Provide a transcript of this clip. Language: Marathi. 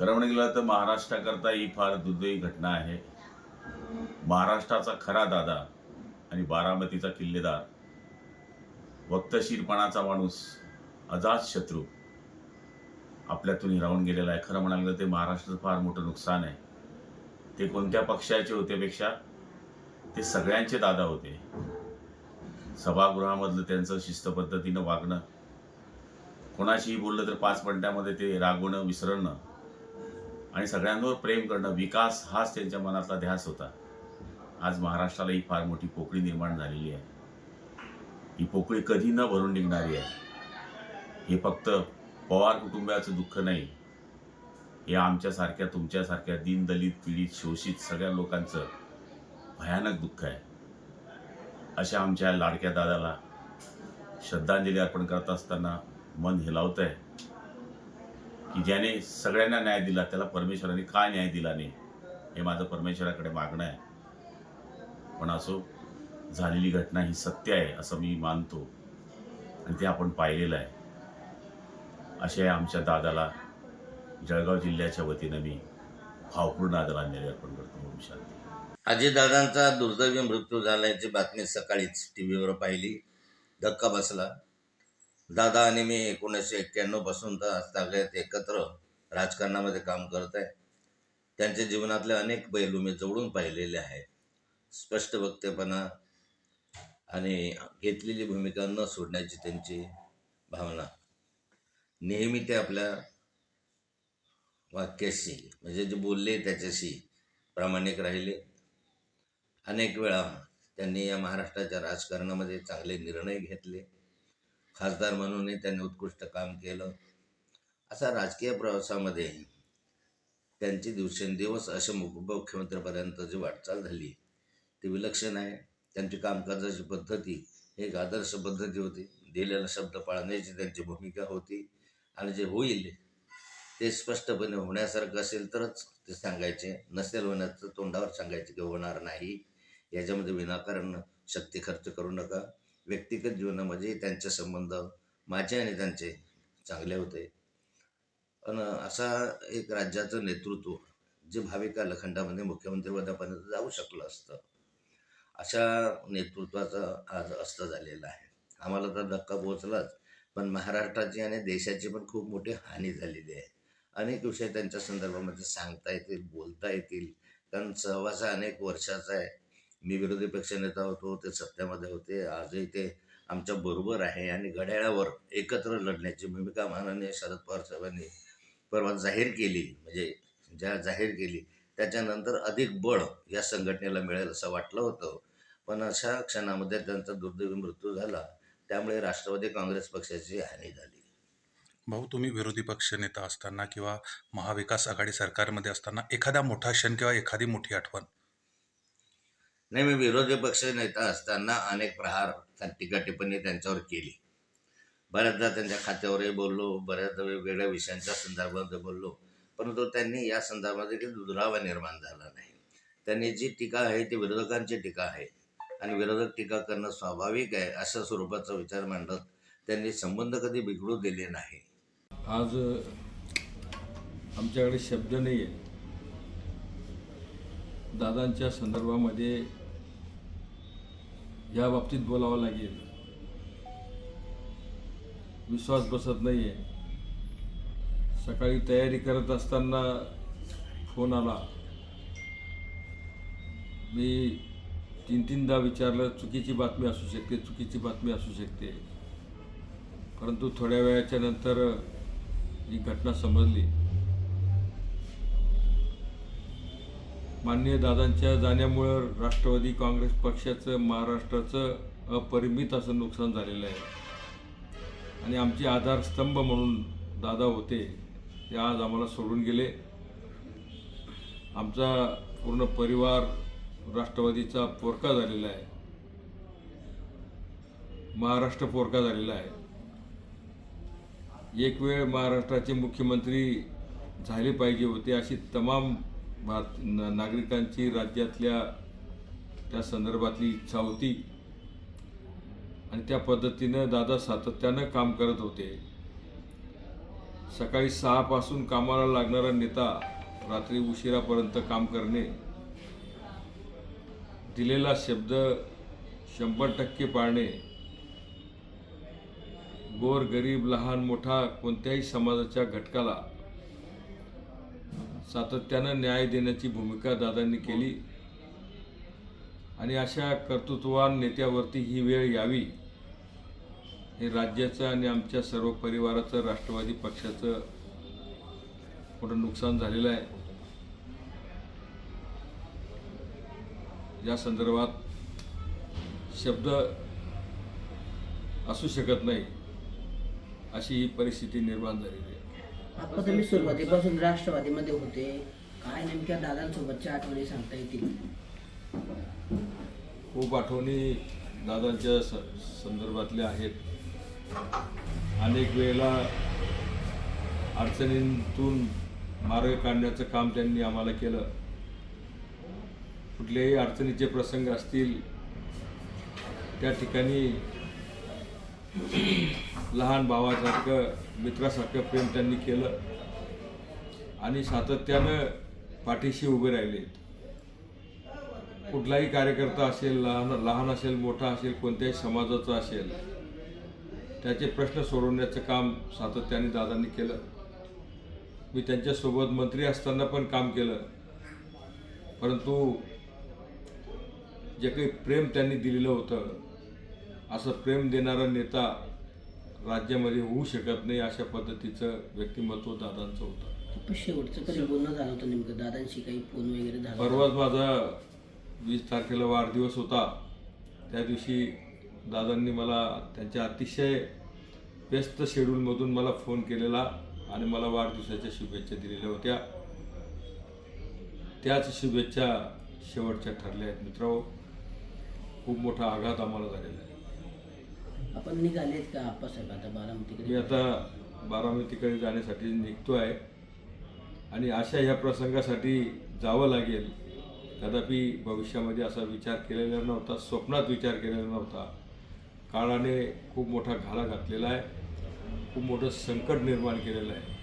खरं म्हणून गेलं तर महाराष्ट्राकरता ही फार दुर्दैवी घटना आहे. महाराष्ट्राचा खरा दादा आणि बारामतीचा किल्लेदार वक्तशीरपणाचा माणूस अजात शत्रू आपल्यातून हिरावून गेलेला आहे. खरं म्हणाल ते महाराष्ट्राचं फार मोठं नुकसान आहे. ते कोणत्या पक्षाचे होतेपेक्षा ते सगळ्यांचे दादा होते. सभागृहामधलं त्यांचं शिस्त पद्धतीनं वागणं कोणाशीही बोललं तर पाच मिनटामध्ये ते रागवणं विसरणं आणि सगळ्यांवर प्रेम करणं विकास हाच त्यांच्या मनातला ध्यास होता. आज महाराष्ट्राला ही फार मोठी पोकळी निर्माण झालेली आहे. ही पोकळी कधी न भरून निघणारी आहे. हे फक्त पवार कुटुंबाचं दुःख नाही. हे आमच्यासारख्या तुमच्यासारख्या दीनदलित पीडित शोषित सगळ्या लोकांचं भयानक दुःख आहे. अशा आमच्या लाडक्या दादाला श्रद्धांजली अर्पण करत असताना मन हेलावत आहे की ज्याने सगळ्यांना न्याय दिला त्याला परमेश्वराने का न्याय दिला नाही? हे माझं परमेश्वराकडे मागणं आहे. पण असो झालेली घटना ही सत्य आहे असं मी मानतो. आणि ते आपण पाहिलेलं आहे. अशा आमच्या दादाला जळगाव जिल्ह्याच्या वतीनं मी भावपूर्ण आदरांजली अर्पण करतो. ओम दादांचा दुर्दैवी मृत्यू झाल्याची बातमी सकाळीच टी व्हीवर पाहिली. धक्का बसला. दादा आणि मी एकोणीसशे एक्क्याण्णवपासून तर सगळ्यात एकत्र राजकारणामध्ये काम करत आहे. त्यांच्या जीवनातले अनेक पैलू मी जवळून पाहिलेले आहेत. स्पष्ट वक्तेपणा आणि घेतलेली भूमिका न सोडण्याची त्यांची भावना. नेहमी ते आपल्या वाक्याशी म्हणजे जे बोलले त्याच्याशी प्रामाणिक राहिले. अनेक वेळा त्यांनी या महाराष्ट्राच्या राजकारणामध्ये चांगले निर्णय घेतले. खासदार म्हणूनही त्यांनी उत्कृष्ट काम केलं. असा राजकीय प्रवासामध्ये त्यांची दिवसेंदिवस असे मुख जी वाटचाल झाली. ती विलक्षण आहे. त्यांची कामकाजाची पद्धती ही एक आदर्श पद्धती होती. दिलेला शब्द पाळण्याची त्यांची भूमिका होती. आणि जे होईल ते स्पष्टपणे होण्यासारखं असेल तरच ते सांगायचे. नसेल होण्याचं तोंडावर सांगायचे की होणार नाही. याच्यामध्ये विनाकारण शक्ती खर्च करू नका. व्यक्तिगत जीवनामध्ये त्यांचे संबंध माझे आणि त्यांचे चांगले होते. आणि असा एक राज्याचं नेतृत्व जे भाविका लखंडामध्ये मुख्यमंत्रीपदापर्यंत जाऊ शकलं असतं अशा नेतृत्वाचं आज अस्त झालेलं आहे. आम्हाला तर धक्का पोहोचलाच पण महाराष्ट्राची आणि देशाची पण खूप मोठी हानी झालेली आहे. अनेक विषय त्यांच्या संदर्भामध्ये सांगता येतील बोलता येतील. कारण सहवासा अनेक वर्षाचा आहे. मी विरोधी पक्षनेता होतो ते सत्तेमध्ये होते आजही ते आमच्या बरोबर आहे आणि घड्याळावर एकत्र लढण्याची भूमिका माननीय शरद पवार साहेबांनी परवा जाहीर केली म्हणजे ज्या जाहीर केली त्याच्यानंतर अधिक बळ या संघटनेला मिळेल असं वाटलं होतं. पण अशा क्षणामध्ये त्यांचा दुर्दैवी मृत्यू झाला त्यामुळे राष्ट्रवादी काँग्रेस पक्षाची हानी झाली. भाऊ तुम्ही विरोधी पक्ष नेता असताना किंवा महाविकास आघाडी सरकारमध्ये असताना एखादा मोठा क्षण किंवा एखादी मोठी आठवण नाही मी विरोधी पक्ष नेता असताना अनेक प्रहार टीका टिप्पणी त्यांच्यावर केली. बऱ्याचदा त्यांच्या खात्यावरही बोललो बऱ्याचदा वेगवेगळ्या विषयांच्या संदर्भामध्ये बोललो परंतु त्यांनी या संदर्भात देखील दुरावा निर्माण झाला नाही. त्यांनी जी टीका आहे ती विरोधकांची टीका आहे आणि विरोधक टीका करणं स्वाभाविक आहे अशा स्वरूपाचा विचार मांडत त्यांनी संबंध कधी बिघडू दिले नाही. आज आमच्याकडे शब्द नाही आहे दादांच्या संदर्भामध्ये या बाबतीत बोलावं लागेल. विश्वास बसत नाही आहे सकाळी तयारी करत असताना फोन आला. मी तीन तीनदा विचारलं चुकीची बातमी असू शकते चुकीची बातमी असू शकते. परंतु थोड्या वेळाच्या नंतर ही घटना समजली. माननीय दादांच्या जाण्यामुळं राष्ट्रवादी काँग्रेस पक्षाचं महाराष्ट्राचं अपरिमित असं नुकसान झालेलं आहे. आणि आमचे आधारस्तंभ म्हणून दादा होते ते आज आम्हाला सोडून गेले. आमचा पूर्ण परिवार राष्ट्रवादीचा पोरका झालेला आहे. महाराष्ट्र पोरका झालेला आहे. एक वेळ महाराष्ट्राचे मुख्यमंत्री झाले पाहिजे होते अशी तमाम नागरिकांची राज्यातल्या त्या संदर्भातली इच्छा होती. आणि त्या पद्धतीनं दादा सातत्यानं काम करत होते. सकाळी सहापासून कामाला लागणारा नेता रात्री उशिरापर्यंत काम करणे. दिलेला शब्द शंभर टक्के पाळणे. गोर गरीब लहान मोठा कोणत्याही समाजाच्या घटकाला सातत्यानं न्याय देण्याची भूमिका दादांनी केली. आणि अशा कर्तृत्ववान नेत्यावरती ही वेळ यावी हे राज्याचं आणि आमच्या सर्व परिवाराचं राष्ट्रवादी पक्षाचं मोठं नुकसान झालेलं आहे. या संदर्भात शब्द असू शकत नाही अशी ही परिस्थिती निर्माण झालेली आहे. आता तुम्ही सुरुवातीपासून राष्ट्रवादीमध्ये होते. काय नेमक्या दादांसोबतच्या आठवणी सांगता येतील? खूप आठवणी दादांच्या स संदर्भातल्या आहेत. अनेक वेळेला अडचणींतून मार्ग काढण्याचं काम त्यांनी आम्हाला केलं. कुठलेही अडचणीचे प्रसंग असतील त्या ठिकाणी लहान भावासारखं मित्रासारखं प्रेम त्यांनी केलं. आणि सातत्यानं पाठीशी उभे राहिले. कुठलाही कार्यकर्ता असेल लहान लहान असेल मोठा असेल कोणत्याही समाजाचा असेल त्याचे प्रश्न सोडवण्याचं काम सातत्याने दादांनी केलं. मी त्यांच्यासोबत मंत्री असताना पण काम केलं. परंतु जे काही प्रेम त्यांनी दिलेलं होतं असं प्रेम देणारा नेता राज्यामध्ये होऊ शकत नाही अशा पद्धतीचं व्यक्तिमत्व दादांचं होतं. शेवटचं कधी बोलणं झालं होतं नेमकं? दादांशी काही फोन वगैरे झाला? परवाच माझा वीस तारखेला वाढदिवस होता. त्या दिवशी दादांनी मला त्यांच्या अतिशय व्यस्त शेड्यूलमधून मला फोन केलेला आणि मला वाढदिवसाच्या शुभेच्छा दिलेल्या होत्या. त्याच शुभेच्छा शेवटच्या ठरल्या आहेत मित्र खूप मोठा आघात आम्हाला झालेला आहे. आपण निघालेत का? आप्पासाहेब आता मी आता बारामतीकडे जाण्यासाठी निघतो आहे आणि अशा ह्या प्रसंगासाठी जावं लागेल. कदापि भविष्यामध्ये असा विचार केलेला नव्हता स्वप्नात विचार केलेला नव्हता. काळाने खूप मोठा घाला घातलेला आहे. खूप मोठं संकट निर्माण केलेलं आहे.